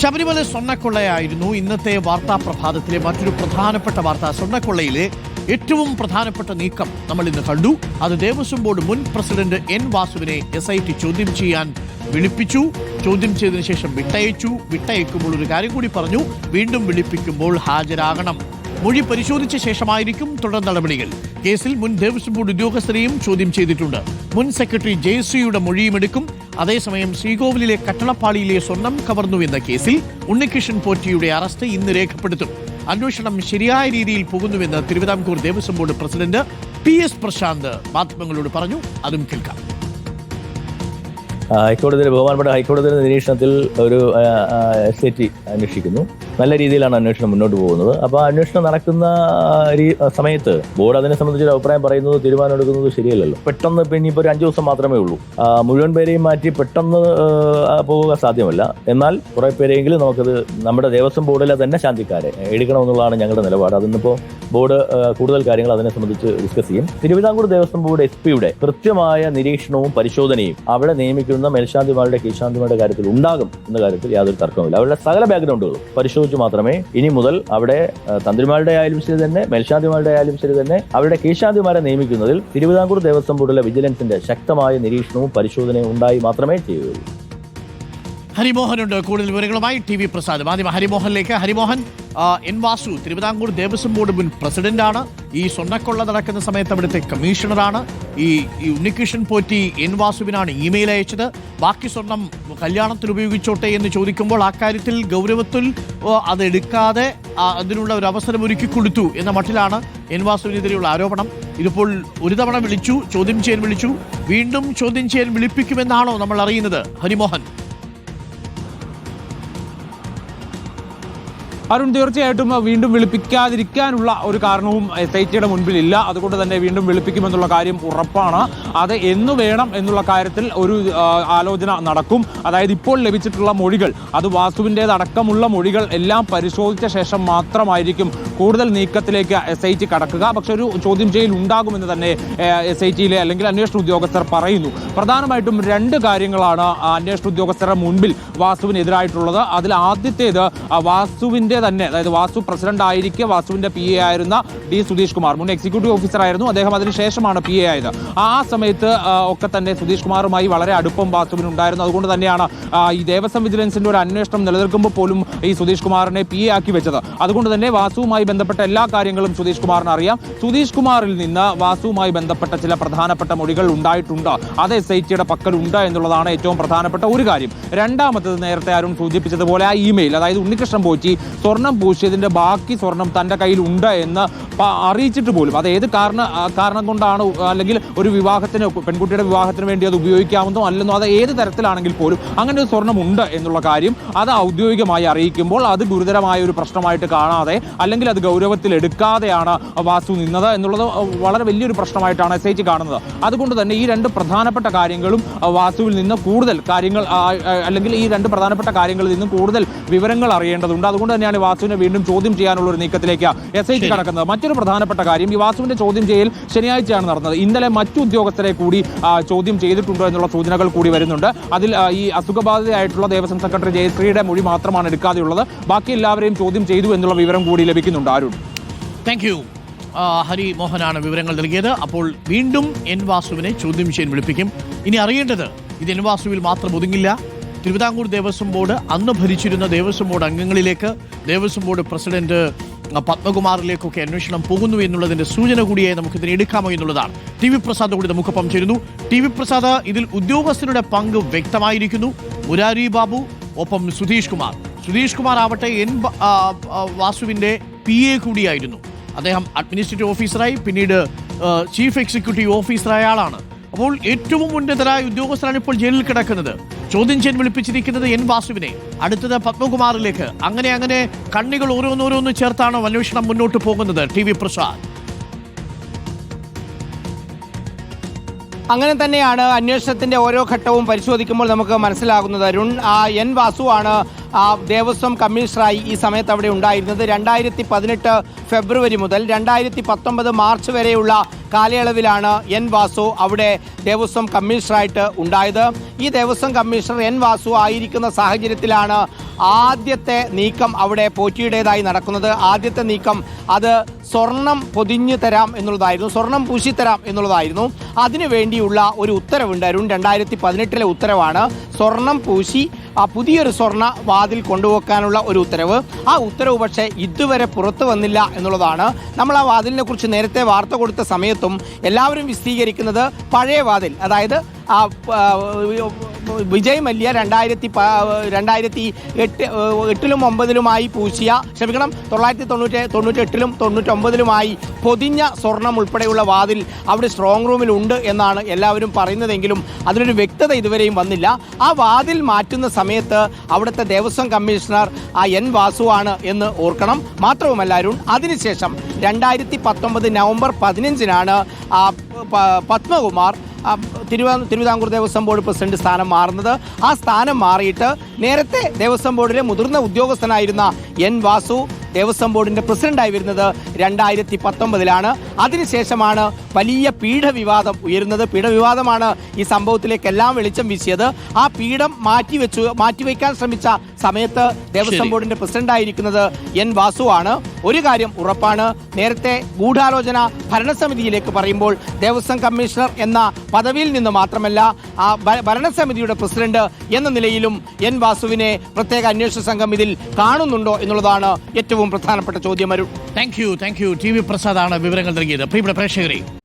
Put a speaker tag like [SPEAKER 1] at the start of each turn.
[SPEAKER 1] ശബരിമല സ്വർണക്കൊള്ളയായിരുന്നു ഇന്നത്തെ വാർത്താ പ്രഭാതത്തിലെ മറ്റൊരു പ്രധാനപ്പെട്ട വാർത്ത. സ്വർണക്കൊള്ളയിലെ ഏറ്റവും പ്രധാനപ്പെട്ട നീക്കം നമ്മൾ ഇന്ന് കണ്ടു. അത് ദേവസ്വം ബോർഡ് മുൻ പ്രസിഡന്റ് എൻ വാസുവിനെ എസ് ഐ ടി ചോദ്യം ചെയ്യാൻ വിളിപ്പിച്ചു. ചോദ്യം ചെയ്തതിനു ശേഷം വിട്ടയച്ചു. വിട്ടയക്കുമ്പോൾ ഒരു കാര്യം കൂടി പറഞ്ഞു. വീണ്ടും വിളിപ്പിക്കുമ്പോൾ ഹാജരാകണം. മൊഴി പരിശോധിച്ച ശേഷമായിരിക്കും തുടർ നടപടികൾ. കേസിൽ മുൻ ദേവസ്വം ബോർഡ് ഉദ്യോഗസ്ഥരെയും ചോദ്യം ചെയ്തിട്ടുണ്ട്. മുൻ സെക്രട്ടറി ജയശ്രീയുടെ മൊഴിയും എടുക്കും. അതേസമയം ശ്രീകോവിലിലെ കട്ടളപ്പാളിയിലെ സ്വർണം കവർന്നുവെന്ന കേസിൽ ഉണ്ണികൃഷ്ണൻ പോറ്റിയുടെ അറസ്റ്റ് ഇന്ന് രേഖപ്പെടുത്തും. അന്വേഷണം ശരിയായ രീതിയിൽ പോകുന്നുവെന്ന് Thiruvithamkoor Devaswom board president P S Prasanth മാധ്യമങ്ങളോട് പറഞ്ഞു. അതും കേൾക്കാം.
[SPEAKER 2] ഹൈക്കോടതിയിൽ ബഹുമാനപ്പെട്ട ഹൈക്കോടതിയുടെ നിരീക്ഷണത്തിൽ ഒരു എസ് ഐ ടി അന്വേഷിക്കുന്നു. നല്ല രീതിയിലാണ് അന്വേഷണം മുന്നോട്ട് പോകുന്നത്. അപ്പോൾ അന്വേഷണം നടക്കുന്ന സമയത്ത് ബോർഡ് അതിനെ സംബന്ധിച്ചൊരു അഭിപ്രായം പറയുന്നത് തീരുമാനം എടുക്കുന്നത് ശരിയല്ലല്ലോ. പെട്ടെന്ന് ഇപ്പം ഇനിയിപ്പോൾ ഒരു അഞ്ച് ദിവസം മാത്രമേ ഉള്ളൂ. മുഴുവൻ പേരെയും മാറ്റി പെട്ടെന്ന് പോവുക സാധ്യമല്ല. എന്നാൽ കുറേ പേരെങ്കിലും നമുക്കത് നമ്മുടെ ദേവസ്വം ബോർഡിലെ തന്നെ ശാന്തിക്കാരെ എടുക്കണമെന്നുള്ളതാണ് ഞങ്ങളുടെ നിലപാട്. അതിന്നിപ്പോൾ ബോർഡ് കൂടുതൽ കാര്യങ്ങൾ അതിനെ സംബന്ധിച്ച് ഡിസ്കസ് ചെയ്യും. തിരുവിതാംകൂർ ദേവസ്വം ബോർഡ് എസ് പിയുടെ കൃത്യമായ നിരീക്ഷണവും പരിശോധനയും അവിടെ നിയമിക്കുന്ന മേൽശാന്തിമാരുടെ കീഴ്ശാന്തിമാരുടെ കാര്യത്തിൽ ഉണ്ടാകും എന്ന കാര്യത്തിൽ യാതൊരു തർക്കവുമില്ല. അവരുടെ സകല ബാക്ക്ഗ്രൗണ്ടുകളും പരിശോധിച്ച് മാത്രമേ ഇനി മുതൽ അവിടെ തന്ത്രിമാരുടെ ആയാലും ശരി തന്നെ മേൽശാന്തിമാരുടെ ആയാലും ശരി തന്നെ അവരുടെ കീഴ്ശാന്തിമാരെ നിയമിക്കുന്നതിൽ തിരുവിതാംകൂർ ദേവസ്വം ബോർഡിലെ വിജിലൻസിന്റെ ശക്തമായ നിരീക്ഷണവും പരിശോധനയും ഉണ്ടായി മാത്രമേ ചെയ്യുകയുള്ളൂ.
[SPEAKER 1] ഹരിമോഹനുണ്ട്. കൂടുതൽ വിവരങ്ങളുമായി ടി വി പ്രസാദ്. ആദ്യം ഹരിമോഹനിലേക്ക്. ഹരിമോഹൻ എൻ വാസു തിരുവിതാംകൂർ ദേവസ്വം ബോർഡ് മുൻ പ്രസിഡന്റാണ്. ഈ സ്വർണക്കൊള്ള നടക്കുന്ന സമയത്ത് അവിടുത്തെ കമ്മീഷണറാണ്. ഈ ഈ ഉണ്ണികൃഷ്ണൻ പോറ്റി എൻ വാസുവിനാണ് ഇമെയിൽ അയച്ചത്. ബാക്കി സ്വർണം കല്യാണത്തിൽ ഉപയോഗിച്ചോട്ടെ എന്ന് ചോദിക്കുമ്പോൾ ആ കാര്യത്തിൽ ഗൗരവത്തിൽ ഓ, അത് എടുക്കാതെ ആ, അതിനുള്ള ഒരു അവസരം ഒരുക്കി കൊടുത്തു എന്ന മട്ടിലാണ് എൻ വാസുവിനെതിരെയുള്ള ആരോപണം. ഇതിപ്പോൾ ഒരു തവണ വിളിച്ചു ചോദ്യം ചെയ്യാൻ വിളിച്ചു. വീണ്ടും ചോദ്യം ചെയ്യാൻ വിളിപ്പിക്കുമെന്നാണോ നമ്മൾ അറിയുന്നത്? ഹരിമോഹൻ.
[SPEAKER 3] അരുൺ തീർച്ചയായിട്ടും വീണ്ടും വിളിപ്പിക്കാതിരിക്കാനുള്ള ഒരു കാരണവും എസ് ഐ ടിയുടെ മുൻപിലില്ല. അതുകൊണ്ട് തന്നെ വീണ്ടും വിളിപ്പിക്കുമെന്നുള്ള കാര്യം ഉറപ്പാണ്. അത് എന്നു വേണം എന്നുള്ള കാര്യത്തിൽ ഒരു ആലോചന നടക്കും. അതായത് ഇപ്പോൾ ലഭിച്ചിട്ടുള്ള മൊഴികൾ അത് വാസ്തുവിന്റെതടക്കമുള്ള മൊഴികൾ എല്ലാം പരിശോധിച്ച ശേഷം മാത്രമായിരിക്കും കൂടുതൽ നീക്കത്തിലേക്ക് എസ് ഐ ടി കടക്കുക. പക്ഷെ ഒരു ചോദ്യം ചെയ്യൽ ഉണ്ടാകുമെന്ന് തന്നെ എസ് ഐ ടിയിലെ അല്ലെങ്കിൽ അന്വേഷണ ഉദ്യോഗസ്ഥർ പറയുന്നു. പ്രധാനമായിട്ടും രണ്ട് കാര്യങ്ങളാണ് അന്വേഷണ ഉദ്യോഗസ്ഥരുടെ മുൻപിൽ വാസുവിനെതിരായിട്ടുള്ളത്. അതിൽ ആദ്യത്തേത് വാസുവിന്റെ തന്നെ അതായത് വാസു പ്രസിഡന്റ് ആയിരിക്കെ വാസുവിന്റെ പി എ ആയിരുന്ന ഡി സുധീഷ് കുമാർ മുൻ എക്സിക്യൂട്ടീവ് ഓഫീസർ ആയിരുന്നു. അദ്ദേഹം അതിനുശേഷമാണ് പി എ ആയത്. ആ സമയത്ത് ഒക്കെ തന്നെ സുധീഷ് കുമാറുമായി വളരെ അടുപ്പം വാസുവിന് ഉണ്ടായിരുന്നു അതുകൊണ്ട് തന്നെയാണ് ഈ ദേവസ്വം വിജിലൻസിന്റെ ഒരു അന്വേഷണം നിലനിൽക്കുമ്പോൾ പോലും ഈ സുധീഷ് കുമാറിനെ പി എ ആക്കി വെച്ചത്. അതുകൊണ്ട് തന്നെ വാസുവുമായി ബന്ധപ്പെട്ട എല്ലാ കാര്യങ്ങളും സുധീഷ് കുമാറിന് അറിയാം. സുധീഷ് കുമാറിൽ നിന്ന് വാസുവുമായി ബന്ധപ്പെട്ട ചില പ്രധാനപ്പെട്ട മൊഴികൾ ഉണ്ടായിട്ടുണ്ട്. അത് എസ് ഐ ടിയുടെ പക്കലുണ്ട് എന്നുള്ളതാണ് ഏറ്റവും പ്രധാനപ്പെട്ട ഒരു കാര്യം. രണ്ടാമത്തത് നേരത്തെ അരുൺ സൂചിപ്പിച്ചതുപോലെ ആ ഇമെയിൽ അതായത് ഉണ്ണികൃഷ്ണൻ പോറ്റി സ്വർണം പൂശിയതിന്റെ ബാക്കി സ്വർണം തന്റെ കയ്യിൽ ഉണ്ട് എന്ന് അറിയിച്ചിട്ട് പോലും അത് ഏത് കാരണ കാരണം കൊണ്ടാണ് അല്ലെങ്കിൽ ഒരു വിവാഹത്തിന് പെൺകുട്ടിയുടെ വിവാഹത്തിന് വേണ്ടി അത് ഉപയോഗിക്കാമെന്നോ അല്ലെന്നോ അത് ഏത് തരത്തിലാണെങ്കിൽ പോലും അങ്ങനെ ഒരു സ്വർണം ഉണ്ട് എന്നുള്ള കാര്യം അത് ഔദ്യോഗികമായി അറിയിക്കുമ്പോൾ അത് ഗുരുതരമായ ഒരു പ്രശ്നമായിട്ട് കാണാതെ അല്ലെങ്കിൽ അത് ഗൗരവത്തിൽ എടുക്കാതെയാണ് വാസു നിന്നത് എന്നുള്ളത് വളരെ വലിയൊരു പ്രശ്നമായിട്ടാണ് എസ് ഐ ടി കാണുന്നത്. അതുകൊണ്ട് തന്നെ ഈ രണ്ട് പ്രധാനപ്പെട്ട കാര്യങ്ങളും വാസുവിൽ നിന്ന് കൂടുതൽ കാര്യങ്ങൾ അല്ലെങ്കിൽ ഈ രണ്ട് പ്രധാനപ്പെട്ട കാര്യങ്ങളിൽ നിന്നും കൂടുതൽ വിവരങ്ങൾ അറിയേണ്ടതുണ്ട്. അതുകൊണ്ട് തന്നെയാണ് വാസുവിനെ വീണ്ടും ചോദ്യം ചെയ്യാനുള്ള ഒരു നീക്കത്തിലേക്ക് എസ് ഐ ടി കടക്കുന്നത്. മറ്റൊരു പ്രധാനപ്പെട്ട കാര്യം ഈ വാസുവിന്റെ ചോദ്യം ചെയ്യൽ ശനിയാഴ്ചയാണ് നടന്നത്. ഇന്നലെ മറ്റു ഉദ്യോഗസ്ഥരെ കൂടി ചോദ്യം ചെയ്തിട്ടുണ്ടോ എന്നുള്ള സൂചനകൾ കൂടി വരുന്നുണ്ട്. അതിൽ ഈ അസുഖബാധിതയായിട്ടുള്ള ദേവസ്വം സെക്രട്ടറി ജയശ്രീയുടെ മൊഴി മാത്രമാണ് എടുക്കാതെയുള്ളത്. ബാക്കി എല്ലാവരെയും ചോദ്യം ചെയ്തു എന്നുള്ള വിവരം കൂടി ലഭിക്കുന്നുണ്ട്. അരുൺ
[SPEAKER 1] താങ്ക് യു ഹരി മോഹനാണ് വിവരങ്ങൾ നൽകിയത്. അപ്പോൾ വീണ്ടും എൻ വാസുവിനെ ചോദ്യം ചെയ്യാൻ വിളിപ്പിക്കും. ഇനി അറിയേണ്ടത് ഇത് എൻ വാസുവിൽ മാത്രം ഒതുങ്ങില്ല. തിരുവിതാംകൂർ ദേവസ്വം ബോർഡ് അന്ന് ഭരിച്ചിരുന്ന ദേവസ്വം ബോർഡ് അംഗങ്ങളിലേക്ക് ദേവസ്വം ബോർഡ് പ്രസിഡന്റ് പത്മകുമാറിലേക്കൊക്കെ അന്വേഷണം പോകുന്നു എന്നുള്ളതിന്റെ സൂചന കൂടിയായി നമുക്ക് ഇതിനെ എടുക്കാമോ എന്നുള്ളതാണ്. ടി വി പ്രസാദ് കൂടി നമുക്കൊപ്പം ചേരുന്നു. ടി വി പ്രസാദ് ഇതിൽ ഉദ്യോഗസ്ഥരുടെ പങ്ക് വ്യക്തമായിരിക്കുന്നു. മുരാരി ബാബു ഒപ്പം സുധീഷ് കുമാർ. സുധീഷ് കുമാർ ആവട്ടെ എൻ വാസുവിന്റെ പി എ കൂടിയായിരുന്നു. അദ്ദേഹം അഡ്മിനിസ്ട്രേറ്റീവ് ഓഫീസറായി പിന്നീട് ചീഫ് എക്സിക്യൂട്ടീവ് ഓഫീസറായ ആളാണ്. അപ്പോൾ ഏറ്റവും ഉന്നതരായ ഉദ്യോഗസ്ഥരാണ് ഇപ്പോൾ ജയിലിൽ കിടക്കുന്നത്. ചോദ്യം ചെയ്യാൻ വിളിപ്പിച്ചിരിക്കുന്നത് എൻ വാസുവിനെ. അടുത്തത് പത്മകുമാറിലേക്ക്. അങ്ങനെ അങ്ങനെ കണ്ണികൾ ഓരോന്നോരോന്ന് ചേർത്താണ് അന്വേഷണം മുന്നോട്ട് പോകുന്നത്. T V Prasad.
[SPEAKER 4] അങ്ങനെ തന്നെയാണ് അന്വേഷണത്തിന്റെ ഓരോ ഘട്ടവും പരിശോധിക്കുമ്പോൾ നമുക്ക് മനസ്സിലാകുന്നത്. അരുൺ ആ എൻ വാസു ആണ് ദേവസ്വം കമ്മീഷണറായി ഈ സമയത്ത് അവിടെ ഉണ്ടായിരുന്നത്. രണ്ടായിരത്തി പതിനെട്ട് ഫെബ്രുവരി മുതൽ രണ്ടായിരത്തി പത്തൊമ്പത് മാർച്ച് വരെയുള്ള കാലയളവിലാണ് എൻ വാസു അവിടെ ദേവസ്വം കമ്മീഷണറായിട്ട് ഉണ്ടായത്. ഈ ദേവസ്വം കമ്മീഷണർ എൻ വാസു ആയിരിക്കുന്ന സാഹചര്യത്തിലാണ് ആദ്യത്തെ നീക്കം അവിടെ പോറ്റിയുടേതായി നടക്കുന്നത്. ആദ്യത്തെ നീക്കം അത് സ്വർണം പൊതിഞ്ഞു തരാം എന്നുള്ളതായിരുന്നു. സ്വർണം പൂശിത്തരാം എന്നുള്ളതായിരുന്നു. അതിനു വേണ്ടിയുള്ള ഒരു അരുൺ രണ്ടായിരത്തി പതിനെട്ടിലെ ഉത്തരവാണ് സ്വർണം പൂശി ആ പുതിയൊരു സ്വർണ വാതിൽ കൊണ്ടുവെക്കാനുള്ള ഒരു ഉത്തരവ്. ആ ഉത്തരവ് പക്ഷേ ഇതുവരെ പുറത്തു വന്നില്ല എന്നുള്ളതാണ്. നമ്മൾ ആ വാതിലിനെ കുറിച്ച് നേരത്തെ വാർത്ത കൊടുത്ത സമയത്തും എല്ലാവരും വിശദീകരിക്കുന്നത് പഴയ വാതിൽ അതായത് വിജയ് മല്യ രണ്ടായിരത്തി രണ്ടായിരത്തി എട്ട് എട്ടിലും ഒമ്പതിലുമായി പൂശിയ ക്ഷമിക്കണം തൊള്ളായിരത്തി തൊണ്ണൂറ്റി തൊണ്ണൂറ്റി എട്ടിലും തൊണ്ണൂറ്റൊമ്പതിലുമായി പൊതിഞ്ഞ സ്വർണം ഉൾപ്പെടെയുള്ള വാതിൽ അവിടെ സ്ട്രോങ് റൂമിൽ ഉണ്ട് എന്നാണ് എല്ലാവരും പറയുന്നതെങ്കിലും അതിനൊരു വ്യക്തത ഇതുവരെയും വന്നില്ല. ആ വാതിൽ മാറ്റുന്ന സമയത്ത് അവിടുത്തെ ദേവസ്വം കമ്മീഷണർ ആ എൻ വാസുവാണ് എന്ന് ഓർക്കണം. മാത്രവുമല്ല അരുൺ അതിനുശേഷം രണ്ടായിരത്തി പത്തൊമ്പത് നവംബർ പതിനഞ്ചിനാണ് ആ പത്മകുമാർ തിരുവാ തിരുവിതാംകൂർ ദേവസ്വം ബോർഡ് പ്രസിഡന്റ് സ്ഥാനം മാറുന്നത്. ആ സ്ഥാനം മാറിയിട്ട് നേരത്തെ ദേവസ്വം ബോർഡിലെ മുതിർന്ന ഉദ്യോഗസ്ഥനായിരുന്ന എൻ വാസു ദേവസ്വം ബോർഡിന്റെ പ്രസിഡന്റായി വരുന്നത് രണ്ടായിരത്തി പത്തൊമ്പതിലാണ് അതിനുശേഷമാണ് വലിയ പീഠവിവാദം ഉയരുന്നത്. പീഠവിവാദമാണ് ഈ സംഭവത്തിലേക്കെല്ലാം വെളിച്ചം വീശിയത്. ആ പീഠം മാറ്റിവെച്ചു മാറ്റിവെക്കാൻ ശ്രമിച്ച സമയത്ത് ദേവസ്വം
[SPEAKER 1] ബോർഡിന്റെ
[SPEAKER 4] ബോർഡിന്റെ പ്രസിഡന്റായിരിക്കുന്നത് ആയിരിക്കുന്നത് എൻ വാസുവാണ് ഒരു കാര്യം ഉറപ്പാണ്. നേരത്തെ ഗൂഢാലോചന ഭരണസമിതിയിലേക്ക് പറയുമ്പോൾ ദേവസ്വം കമ്മീഷണർ എന്ന പദവിയിൽ നിന്ന് മാത്രമല്ല ആ ഭരണസമിതിയുടെ പ്രസിഡന്റ് എന്ന നിലയിലും എൻ വാസുവിനെ പ്രത്യേക അന്വേഷണ സംഘം ഇതിൽ കാണുന്നുണ്ടോ എന്നുള്ളതാണ് ഏറ്റവും പ്രധാനപ്പെട്ട ചോദ്യം Arun.
[SPEAKER 1] Thank you thank you T V പ്രസാദാണ് വിവരങ്ങൾ നൽകിയത്. പ്രിയപ്പെട്ട പ്രേക്ഷകരെ